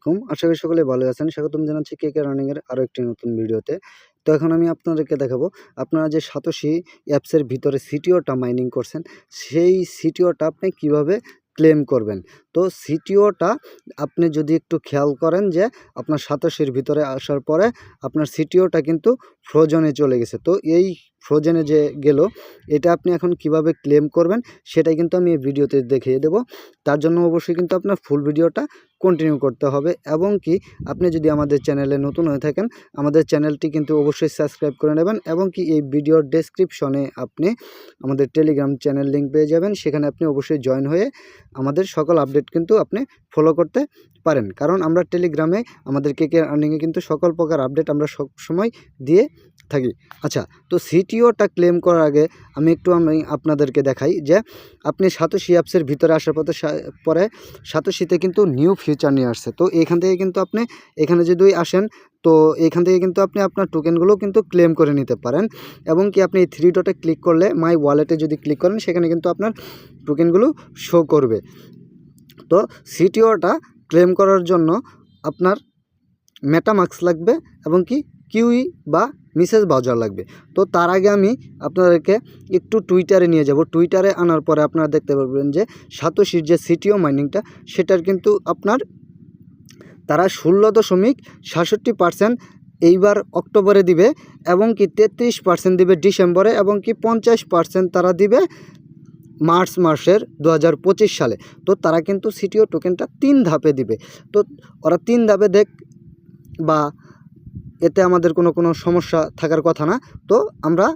আলাইকুম। আশা করি সকলে ভালো আছেন। স্বাগতম জানাচ্ছি কে কে রানিংয়ের আরও একটি নতুন ভিডিওতে। তো এখন আমি আপনাদেরকে দেখাবো, আপনারা যে সাতোশি অ্যাপসের ভিতরে সিটিওটা মাইনিং করছেন, সেই সিটিওটা আপনি কীভাবে ক্লেম করবেন? তো সিটিওটা আপনি যদি একটু খেয়াল করেন যে আপনার সাতোশির ভিতরে আসার পরে আপনার সিটিওটা কিন্তু ফ্রোজনে চলে গেছে। তো এই ফ্রোজেনে যে গেল, এটা আপনি এখন কীভাবে ক্লেম করবেন সেটাই কিন্তু আমি এই ভিডিওতে দেখিয়ে দেব। তার জন্য অবশ্যই কিন্তু আপনার ফুল ভিডিওটা কন্টিনিউ করতে হবে এবং কি আপনি যদি আমাদের চ্যানেলে নতুন হয়ে থাকেন, আমাদের চ্যানেলটি কিন্তু অবশ্যই সাবস্ক্রাইব করে নেবেন এবং কি এই ভিডিওর ডেসক্রিপশনে আপনি আমাদের টেলিগ্রাম চ্যানেল লিঙ্ক পেয়ে যাবেন। সেখানে আপনি অবশ্যই জয়েন হয়ে আমাদের সকল আপডেট কিন্তু আপনি ফলো করতে পারেন। কারণ আমরা টেলিগ্রামে আমাদের কে কে আর্নিংয়ে কিন্তু সকল প্রকার আপডেট আমরা সব সময় দিয়ে থাকি। আচ্ছা তো সিটিওটা ক্লেম করার আগে আমি একটু আমি আপনাদেরকে দেখাই যে আপনি সাতোশি অ্যাপসের ভিতরে আসার পথে পরে সাতোশিতে কিন্তু নিউ ফিচার নিয়ে আসছে। তো এখান থেকে কিন্তু আপনি, এখানে যদি আসেন, তো এখান থেকে কিন্তু আপনি আপনার টোকেনগুলো কিন্তু ক্লেম করে নিতে পারেন। এবং কি আপনি থ্রি ডটে ক্লিক করলে মাই ওয়ালেটে যদি ক্লিক করেন, সেখানে কিন্তু আপনার টোকেনগুলো শো করবে। তো সিটিওটা ক্লেম করার জন্য আপনার মেটামাক্স লাগবে এবং কি কিউই বা মিসেস বাজার লাগবে। তো তার আগে আমি আপনাদেরকে একটু টুইটারে নিয়ে যাব। টুইটারে আনার পরে আপনারা দেখতে পারবেন যে সাতোশির যে সিটিও মাইনিংটা সেটার কিন্তু আপনার তারা ষোলো দশমিক সাতষট্টি পার্সেন্ট এইবার অক্টোবরে দিবে এবং কি তেত্রিশ পার্সেন্ট দিবে ডিসেম্বরে এবং কি পঞ্চাশ পার্সেন্ট তারা দিবে মার্চ মাসের দু হাজার পঁচিশ সালে। তো তারা কিন্তু সিটিও টোকেনটা তিন ধাপে দিবে। তো ওরা তিন ধাপে দেখ, বা এতে আমাদের কোনো কোনো সমস্যা থাকার কথা না। তো আমরা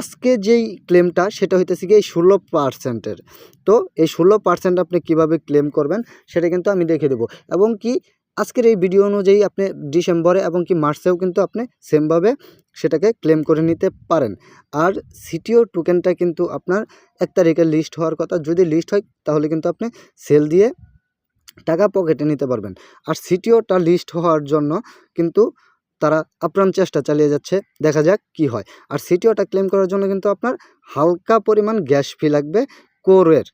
আজকে যেই ক্লেমটা, সেটা হইতেছে কি এই ষোলো পার্সেন্টের। তো এই ষোলো পার্সেন্ট আপনি কীভাবে ক্লেম করবেন, সেটা কিন্তু আমি দেখে দেবো। এবং কি আজকের এই ভিডিও অনুযায়ী আপনি ডিসেম্বরে এবং কি মার্চেও কিন্তু আপনি সেমভাবে সেটাকে ক্লেম করে নিতে পারেন। আর সিটিও টোকেনটা কিন্তু আপনার এক তারিখে লিস্ট হওয়ার কথা। যদি লিস্ট হয়, তাহলে কিন্তু আপনি সেল দিয়ে টাকা পকেটে নিতে পারবেন। আর সিটিওটা লিস্ট হওয়ার জন্য কিন্তু তারা আপ্রাণ চেষ্টা চালিয়ে যাচ্ছে। দেখা যাক কি হয়। আর সিটিওটা ক্লেম করার জন্য কিন্তু আপনার হালকা পরিমাণ গ্যাস ফি লাগবে কোরের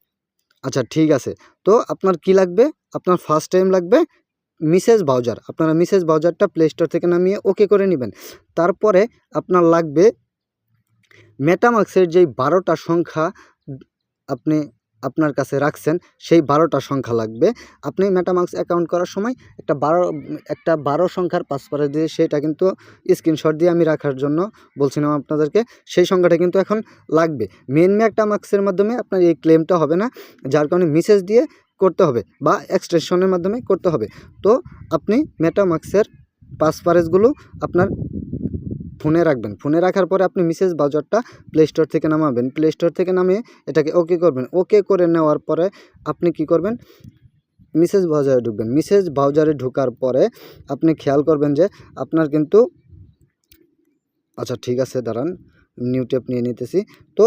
আচ্ছা ঠিক আছে। তো আপনার কি লাগবে? আপনার ফার্স্ট টাইম লাগবে মিসেস বাউজার, আপনারা মিসেস বাউজারটা প্লে স্টোর থেকে নামিয়ে ওকে করে নেবেন। তারপরে আপনার লাগবে মেটামাক্সের যেই বারোটা সংখ্যা আপনি, আপনার কাছে রাখছেন, সেই বারোটা সংখ্যা লাগবে। আপনি মেটামাক্স অ্যাকাউন্ট করার সময় একটা বারো একটা বারো সংখ্যার পাসওয়ার্ড দিয়ে সেটা কিন্তু স্ক্রিনশট দিয়ে আমি রাখার জন্য বলছিলাম আপনাদেরকে, সেই সংখ্যাটা কিন্তু এখন লাগবে। মেন মেটামাক্সের মাধ্যমে আপনার এই ক্লেমটা হবে না, যার কারণে মেসেজ দিয়ে করতে হবে বা এক্সটেনশনের মাধ্যমে করতে হবে। তো আপনি মেটামাক্সের পাসপারেজগুলো আপনার ফোনে রাখবেন। ফোনে রাখার পরে আপনি মিসেস বাজারটা প্লে স্টোর থেকে নামাবেন। প্লে স্টোর থেকে নামিয়ে এটাকে ওকে করবেন। ওকে করে নেওয়ার পরে আপনি কি করবেন? মিসেস বাজারে ঢুকবেন। মিসেস বাজারে ঢোকার পরে আপনি খেয়াল করবেন যে আপনার কিন্তু আচ্ছা ঠিক আছে, দাঁড়ান নিউ টেপ নিয়ে নিতেছি। তো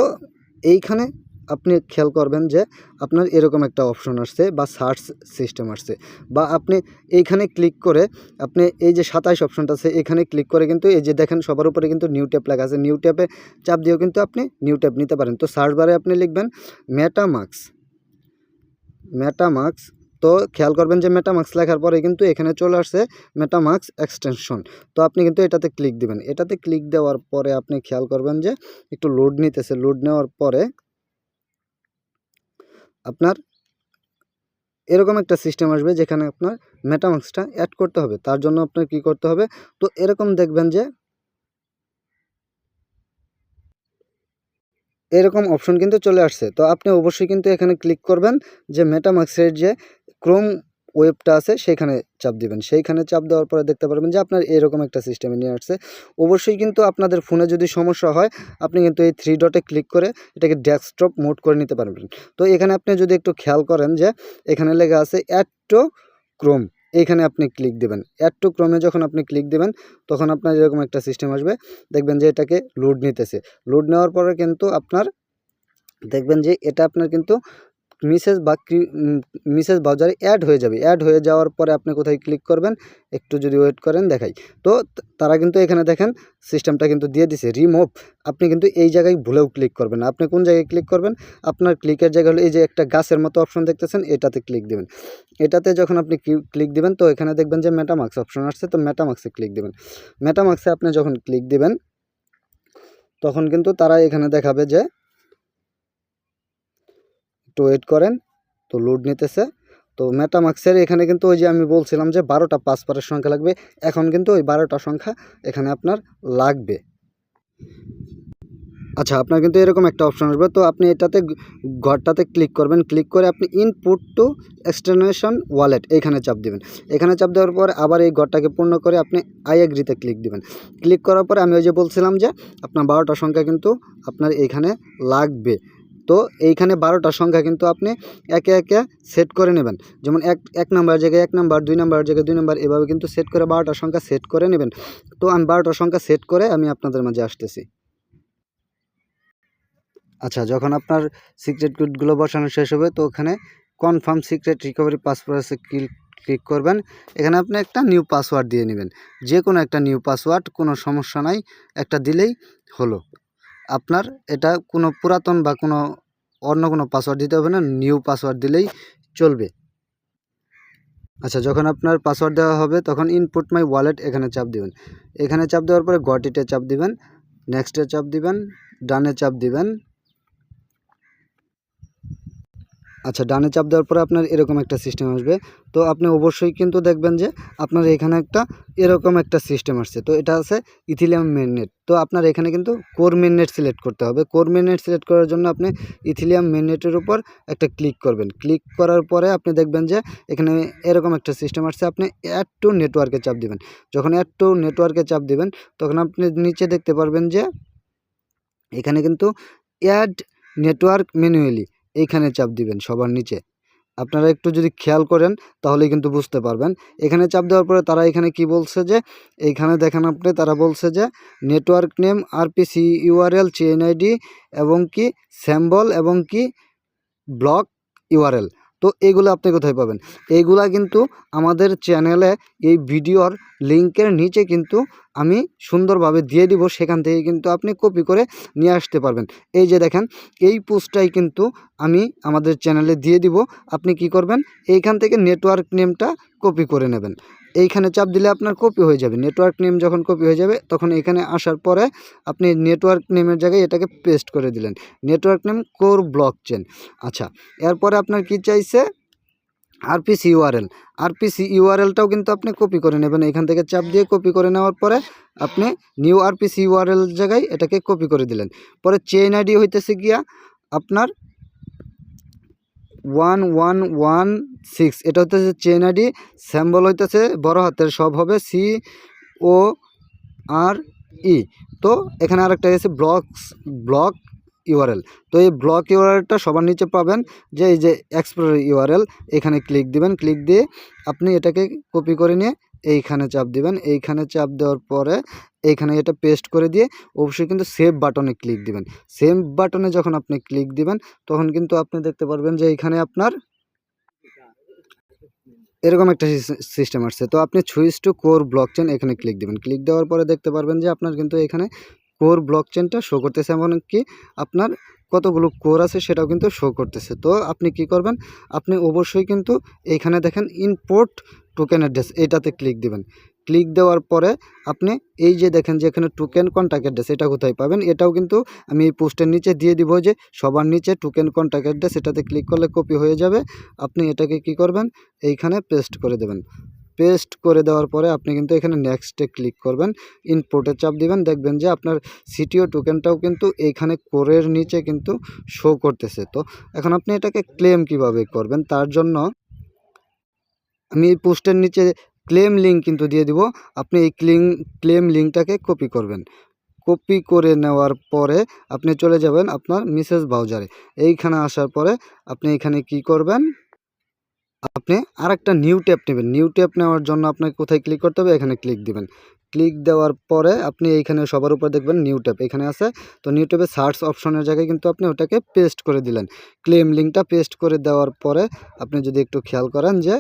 এইখানে আপনি খেয়াল করবেন যে আপনার এরকম একটা অপশন আসছে বা সার্চ সিস্টেম আসছে বা আপনি এইখানে ক্লিক করে আপনি এই যে সাতাইশ অপশনটা আছে এখানে ক্লিক করে কিন্তু এই যে দেখেন সবার উপরে কিন্তু নিউ ট্যাপ লেখা আছে। নিউ ট্যাপে চাপ দিয়েও কিন্তু আপনি নিউ ট্যাপ নিতে পারেন। তো সার্চ বারে আপনি লিখবেন মেটামাক্স মেটামাক্স তো খেয়াল করবেন যে মেটামাক্স লেখার পরে কিন্তু এখানে চলে আসছে মেটামাক্স এক্সটেনশন তো আপনি কিন্তু এটাতে ক্লিক দিবেন। এটাতে ক্লিক দেওয়ার পরে আপনি খেয়াল করবেন যে একটু লোড নিতেছে। লোড নেওয়ার পরে আপনার এরকম একটা সিস্টেম আসবে যেখানে আপনার মেটামাক্সটা অ্যাড করতে হবে। তার জন্য আপনার কি করতে হবে? তো এরকম দেখবেন যে এরকম অপশন কিন্তু চলে আসছে। তো আপনি অবশ্যই কিন্তু এখানে ক্লিক করবেন যে মেটামাক্সের যে ক্রোম ওয়েবটা আছে, সেখানে চাপ দিবেন। সেইখানে চাপ দেওয়ার পরে দেখতে পারবেন যে আপনার এরকম একটা সিস্টেমে নিয়ে আসছে। অবশ্যই কিন্তু আপনাদের ফোনে যদি সমস্যা হয়, আপনি কিন্তু এই থ্রি ডটে ক্লিক করে এটাকে ডেস্কটপ মোড করে নিতে পারবেন। তো এখানে আপনি যদি একটু খেয়াল করেন যে, এখানে লেখা আছে অ্যাড টু ক্রোম এইখানে আপনি ক্লিক দেবেন। অ্যাড টু ক্রোমে যখন আপনি ক্লিক দেবেন, তখন আপনার এরকম একটা সিস্টেম আসবে। দেখবেন যে এটাকে লোড নিতেছে। লোড নেওয়ার পরে কিন্তু আপনার, দেখবেন যে এটা আপনার কিন্তু মিসেস বা মিসেস বাজারে অ্যাড হয়ে যাবে। অ্যাড হয়ে যাওয়ার পরে আপনি কোথায় ক্লিক করবেন? একটু যদি ওয়েট করেন, দেখাই। তো তারা কিন্তু এখানে দেখেন সিস্টেমটা কিন্তু দিয়ে দিছে রিমুভ আপনি কিন্তু এই জায়গায় ভুলেও ক্লিক করবেন আপনি কোন জায়গায় ক্লিক করবেন? আপনার ক্লিকের জায়গা হলো এই যে একটা গাছের মতো অপশন দেখতেছেন, এটাতে ক্লিক দেবেন। এটাতে যখন আপনি ক্লিক দিবেন, তো এখানে দেখবেন যে মেটামাক্স অপশন আসছে, তো মেটামাক্সে ক্লিক দেবেন। মেটামাক্সে আপনি যখন ক্লিক দিবেন, তখন কিন্তু তারা এখানে দেখাবে যে একটু ওয়েট করেন, তো লোড নিতেছে। তো মেটামাক্সের এখানে কিন্তু ওই যে আমি বলছিলাম যে বারোটা পাসপারের সংখ্যা লাগবে। এখন কিন্তু ওই বারোটা সংখ্যা এখানে আপনার লাগবে। আচ্ছা আপনার কিন্তু এরকম একটা অপশন আসবে। তো আপনি এটাতে ঘরটাতে ক্লিক করবেন। ক্লিক করে আপনি ইনপুট টু এক্সটেনেশন ওয়ালেট এখানে চাপ দিবেন। এখানে চাপ দেওয়ার পর আবার এই ঘরটাকে পূর্ণ করে আপনি আই এগ্রিতে ক্লিক দিবেন। ক্লিক করার পরে আমি ওই যে বলছিলাম যে আপনার বারোটা সংখ্যা কিন্তু আপনার এইখানে লাগবে। তো এইখানে বারোটা সংখ্যা কিন্তু আপনি একে একে সেট করে নেবেন। যেমন এক এক নাম্বার জায়গায় এক নাম্বার, দুই নাম্বার জায়গায় দুই নাম্বার, এভাবে কিন্তু সেট করে বারোটা সংখ্যা সেট করে নেবেন। তো আমি বারোটা সংখ্যা সেট করে আমি আপনাদের মাঝে আসতেছি। আচ্ছা যখন আপনার সিক্রেট কোডগুলো বসানো শেষ হবে, তো ওখানে কনফার্ম সিক্রেট রিকভারি পাসওয়ার্ডে ক্লিক ক্লিক করবেন। এখানে আপনি একটা নিউ পাসওয়ার্ড দিয়ে নেবেন। যে কোনো একটা নিউ পাসওয়ার্ড কোনো সমস্যা নাই, একটা দিলেই হলো। আপনার এটা কোনো পুরাতন বা কোনো অন্য কোনো পাসওয়ার্ড দিতে হবে না নিউ পাসওয়ার্ড দিলেই চলবে। আচ্ছা যখন আপনার পাসওয়ার্ড দেওয়া হবে, তখন ইনপুট মাই ওয়ালেট এখানে চাপ দিবেন। এখানে চাপ দেওয়ার পরে গটিতে চাপ দিবেন নেক্সটে চাপ দিবেন ডানে চাপ দিবেন। আচ্ছা ডানে চাপ দেওয়ার পরে আপনার এরকম একটা সিস্টেম আসবে। তো আপনি অবশ্যই কিন্তু দেখবেন যে আপনার এখানে একটা এরকম একটা সিস্টেম আসছে। তো এটা আছে ইথিলিয়াম মেননেট তো আপনার এখানে কিন্তু কোর মেননেট সিলেক্ট করতে হবে। কোর মেননেট সিলেক্ট করার জন্য আপনি ইথিলিয়াম মেননেটের উপর একটা ক্লিক করবেন। ক্লিক করার পরে আপনি দেখবেন যে এখানে এরকম একটা সিস্টেম আসছে। আপনি অ্যাড টু নেটওয়ার্কে চাপ দিবেন। যখন অ্যাড টু নেটওয়ার্কে চাপ দিবেন, তখন আপনি নিচে দেখতে পারবেন যে এখানে কিন্তু অ্যাড নেটওয়ার্ক ম্যানুয়ালি এইখানে চাপ দিবেন সবার নিচে। আপনারা একটু যদি খেয়াল করেন, তাহলেই কিন্তু বুঝতে পারবেন। এখানে চাপ দেওয়ার পরে তারা এখানে কি বলছে যে, এইখানে দেখেন আপনি, তারা বলছে যে network name RPC URL chain ID এবং কি স্যাম্বল এবং কি ব্লক ইউআরএল তো এগুলো আপনি কোথায় পাবেন? এইগুলা কিন্তু আমাদের চ্যানেলে এই ভিডিওর লিঙ্কের নিচে কিন্তু আমি সুন্দরভাবে দিয়ে দিব, সেখান থেকে কিন্তু আপনি কপি করে নিয়ে আসতে পারবেন। এই যে দেখেন, এই পোস্টটাই কিন্তু আমি আমাদের চ্যানেলে দিয়ে দিব। আপনি কি করবেন? এইখান থেকে নেটওয়ার্ক নেমটা কপি করে নেবেন। এইখানে চাপ দিলে আপনার কপি হয়ে যাবে। নেটওয়ার্ক নেম যখন কপি হয়ে যাবে, তখন এখানে আসার পরে আপনি নেটওয়ার্ক নেমের জায়গায় এটাকে পেস্ট করে দিলেন। Network name core block chain আচ্ছা এরপরে আপনার কি চাইছে? আরপিসি ইউআরএল আরপিসি ইউআরএলটাও কিন্তু আপনি কপি করে নেবেন। এখান থেকে চাপ দিয়ে কপি করে নেওয়ার পরে আপনি নিউ আরপিসি ইউআরএল জায়গায় এটাকে কপি করে দিলেন। পরে চেইন আইডি হইতেছে গিয়া আপনার ওয়ান ওয়ান ওয়ান সিক্স এটা হইতেছে চেন আইডি স্যাম্বল হইতেছে বড় হাতের, সব হবে সি ও আর ই তো এখানে আরেকটা এসে ব্লক ব্লক ইউআরএল তো এই ব্লক ইউআরএলটা সবার নিচে পাবেন, যে এই যে এক্সপ্লোর ইউআরএল এখানে ক্লিক দিবেন। ক্লিক দিয়ে আপনি এটাকে কপি করে নিয়ে এইখানে চাপ দিবেন। এইখানে চাপ দেওয়ার পরে এইখানে এটা পেস্ট করে দিয়ে অবশ্যই কিন্তু সেভ বাটনে ক্লিক দিবেন। সেভ বাটনে যখন আপনি ক্লিক দিবেন তখন কিন্তু আপনি দেখতে পারবেন যে এইখানে আপনার এরকম একটা সিস্টেম আসছে। তো আপনি switch to core block chain এখানে ক্লিক দিবেন। ক্লিক দেওয়ার পরে দেখতে পারবেন যে আপনার কিন্তু এখানে কোর ব্লক চেনটা শো করতেছে এমনকি আপনার কতগুলো কোর আছে সেটাও কিন্তু শো করতেছে। তো আপনি কি করবেন? আপনি অবশ্যই কিন্তু এইখানে দেখেন ইনপোর্ট টোকেন অ্যাড্রেস এটাতে ক্লিক দিবেন। ক্লিক দেওয়ার পরে আপনি এই যে দেখেন যে এখানে টোকেন কন্ট্যাক্ট অ্যাড্রেস এটা কোথায় পাবেন? এটাও কিন্তু আমি এই পোস্টের নিচে দিয়ে দিব যে সবার নিচে টোকেন কন্ট্যাক্ট অ্যাড্রেস এটাতে ক্লিক করলে কপি হয়ে যাবে। আপনি এটাকে কি করবেন? এইখানে পেস্ট করে দেবেন। পেস্ট করে দেওয়ার পরে আপনি কিন্তু এখানে নেক্সটে ক্লিক করবেন ইনপোর্টে চাপ দিবেন, দেখবেন যে আপনার সিটিও টোকেনটাও কিন্তু এইখানে কোরের নিচে কিন্তু শো করতেছে। তো এখন আপনি এটাকে ক্লেম কীভাবে করবেন, তার জন্য আমি এই পোস্টের নিচে ক্লেম লিঙ্ক কিন্তু দিয়ে দিব, আপনি এই ক্লিং ক্লেম লিঙ্কটাকে কপি করবেন। কপি করে নেওয়ার পরে আপনি চলে যাবেন আপনার মিসেস ব্রাউজারে এইখানে আসার পরে আপনি এখানে কি করবেন? আপনি আরেকটা নিউ ট্যাপ নেবেন। নিউ ট্যাপ নেওয়ার জন্য আপনাকে কোথায় ক্লিক করতে হবে? এখানে ক্লিক দিবেন। ক্লিক দেওয়ার পরে আপনি এইখানে সবার উপর দেখবেন নিউ ট্যাপ এখানে আছে। তো নিউ ট্যাপে সার্চ অপশনের জায়গায় কিন্তু আপনি ওটাকে পেস্ট করে দিলেন। ক্লেম লিঙ্কটা পেস্ট করে দেওয়ার পরে আপনি যদি একটু খেয়াল করেন যে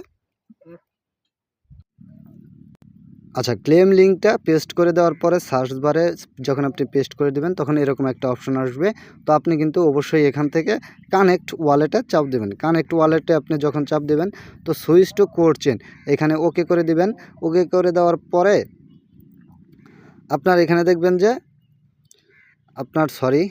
আচ্ছা ক্লেম লিঙ্কটা পেস্ট করে দেওয়ার পরে সার্চ বারে যখন আপনি পেস্ট করে দেবেন, তখন এরকম একটা অপশন আসবে। তো আপনি কিন্তু অবশ্যই এখান থেকে কানেক্ট ওয়ালেটে চাপ দেবেন। কানেক্ট ওয়ালেটে আপনি যখন চাপ দেবেন, তো সুইচ টু কোড চেন এখানে ওকে করে দিবেন। ওকে করে দেওয়ার পরে আপনার এখানে দেখবেন যে, আপনার সরি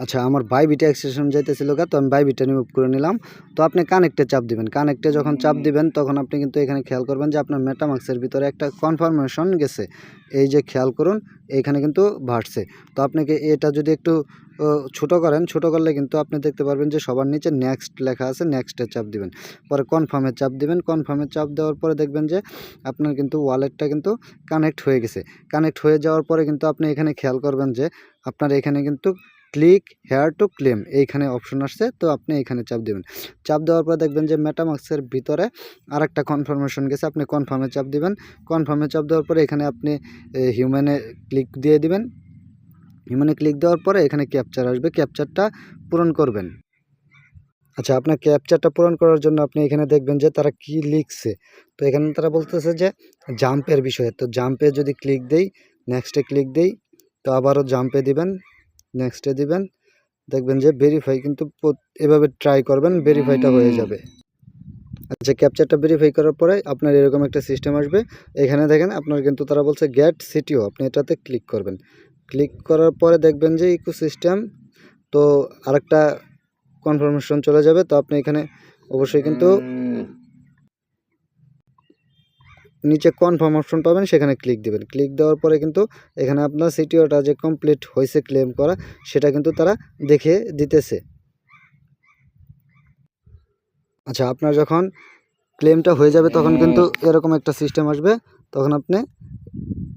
আচ্ছা আমার বাইবিটা এক্সটেশন যাইতেছিল গা তো আমি বাইবিটা রিমুভ করে নিলাম। তো আপনি কানেক্টে চাপ দিবেন। কানেক্টে যখন চাপ দিবেন তখন আপনি কিন্তু এখানে খেয়াল করবেন যে আপনার মেটামাক্সের ভিতরে একটা কনফার্মেশন গেছে। এই যে খেয়াল করুন এইখানে কিন্তু ভাটছে তো আপনাকে এটা যদি একটু ছোট করেন ছোট করলে কিন্তু আপনি দেখতে পারবেন যে সবার নিচে নেক্সট লেখা আছে নেক্সটে চাপ দিবেন। পরে কনফার্মে চাপ দিবেন। কনফার্মে চাপ দেওয়ার পরে দেখবেন যে আপনার কিন্তু ওয়ালেটটা কিন্তু কানেক্ট হয়ে গেছে। কানেক্ট হয়ে যাওয়ার পরে কিন্তু আপনি এখানে খেয়াল করবেন যে আপনার এখানে কিন্তু ক্লিক হেয়ার টু ক্লেম, এইখানে অপশন আসছে, তো আপনি এখানে চাপ দেবেন। চাপ দেওয়ার পর দেখবেন যে মেটামাক্সের ভিতরে আরেকটা কনফার্মেশন গেছে, আপনি কনফার্মে চাপ দিবেন। কনফার্মে চাপ দেওয়ার পরে এখানে আপনি হিউম্যানে ক্লিক দিয়ে দিবেন। হিউম্যানে ক্লিক দেওয়ার পরে এখানে ক্যাপচার আসবে ক্যাপচারটা পূরণ করবেন। আচ্ছা আপনার ক্যাপচারটা পূরণ করার জন্য আপনি এখানে দেখবেন যে তারা কি লিখছে। তো এখানে তারা বলতেছে যে জাম্পের বিষয়ে, তো জাম্পে যদি ক্লিক দেই নেক্সটে ক্লিক দেই, তো আবারও জাম্পে দিবেন। নেক্সটে দিবেন। দেখবেন যে ভেরিফাই কিন্তু এভাবে ট্রাই করবেন ভেরিফাইটা হয়ে যাবে। আচ্ছা ক্যাপচারটা ভেরিফাই করার পরে আপনার এরকম একটা সিস্টেম আসবে। এখানে দেখেন আপনার কিন্তু তারা বলছে গ্যাট সিটিও আপনি এটাতে ক্লিক করবেন। ক্লিক করার পরে দেখবেন যে ইকো সিস্টেম তো আরেকটা কনফার্মেশন চলে যাবে। তো আপনি এখানে অবশ্যই কিন্তু নিচে কনফার্ম অপশন পাবেন, সেখানে ক্লিক দেবেন। ক্লিক দেওয়ার পরে কিন্তু এখানে আপনার সিটিওটা যে কমপ্লিট হয়েছে ক্লেম করা, সেটা কিন্তু তারা দেখে দিতেছে। আচ্ছা আপনার যখন ক্লেমটা হয়ে যাবে, তখন কিন্তু এরকম একটা সিস্টেম আসবে, তখন আপনি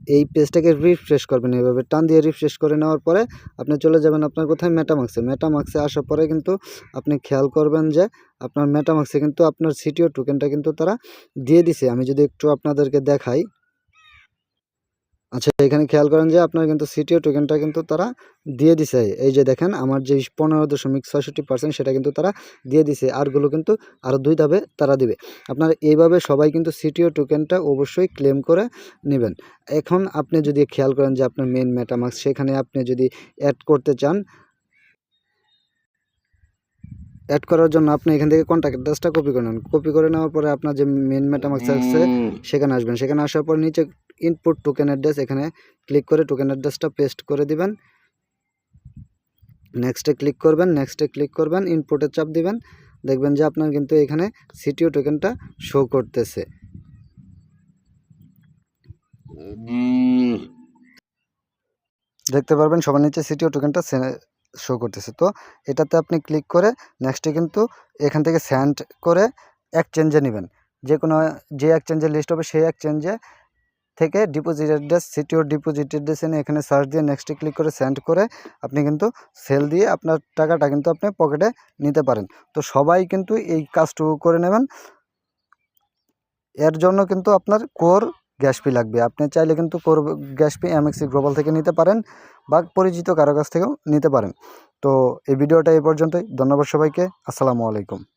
এই পেজটাকে রিফ্রেশ করবেন এইভাবে টান দিয়ে রিফ্রেশ করে নেওয়ার পরে আপনি চলে যাবেন আপনার কোথায়? মেটামাক্সে মেটামাক্সে আসার পরে কিন্তু আপনি খেয়াল করবেন যে আপনার মেটামাক্সে কিন্তু আপনার সিটিও টোকেনটা কিন্তু তারা দিয়ে দিছে। আমি যদি একটু আপনাদেরকে দেখাই। আচ্ছা এখানে খেয়াল করেন যে আপনার কিন্তু সিটিও টোকেনটা কিন্তু তারা দিয়ে দিছে। এই যে দেখেন আমার যে পনেরো দশমিক ছয়ষট্টি পার্সেন্ট সেটা কিন্তু তারা দিয়ে দিছে। আরগুলো কিন্তু আরও দুই ধাপে তারা দিবে। আপনার এইভাবে সবাই কিন্তু সিটিও টোকেনটা অবশ্যই ক্লেম করে নেবেন। এখন আপনি যদি খেয়াল করেন যে আপনার মেন মেটামাক্স সেখানে আপনি যদি অ্যাড করতে চান অ্যাড করার জন্য আপনি এখান থেকে কন্ট্যাক্ট অ্যাড্রেসটা কপি করে নেন। কপি করে নেওয়ার পরে আপনার যে মেন মেটামাক্স আছে সেখানে আসবেন। সেখানে আসার পর নিচে ইনপুট টোকেন অ্যাড্রেস এখানে ক্লিক করে টোকেন অ্যাড্রেসটা পেস্ট করে দিবেন। নেক্সটে ক্লিক করবেন নেক্সটে ক্লিক করবেন ইনপুটে চাপ দিবেন। দেখবেন যে আপনার কিন্তু এখানে সিটিও টোকেনটা শো করতেছে। দেখতে পারবেন সবার নিচে সিটিও টোকেনটা শো করতেছে। তো এটাতে আপনি ক্লিক করে নেক্সটে কিন্তু এখান থেকে স্যান্ড করে এক্সচেঞ্জে নেবেন। যে কোনো যে এক্সচেঞ্জের লিস্ট হবে সেই এক্সচেঞ্জে থেকে ডিপোজিট অ্যাড্রেস সিটিওর ডিপোজিট অ্যাড্রেস এনে এখানে সার্চ দিয়ে নেক্সটে ক্লিক করে সেন্ড করে আপনি কিন্তু সেল দিয়ে আপনার টাকাটা কিন্তু আপনি পকেটে নিতে পারেন। তো সবাই কিন্তু এই কাজটুকু করে নেবেন। এর জন্য কিন্তু আপনার কোর গ্যাস ফি লাগবে। আপনি চাইলে কিন্তু core gas fee MEXC Global থেকে নিতে পারেন বা পরিচিত কারও কাছ থেকেও নিতে পারেন। তো এই ভিডিওটা এই পর্যন্তই। ধন্যবাদ সবাইকে। আসসালামু আলাইকুম।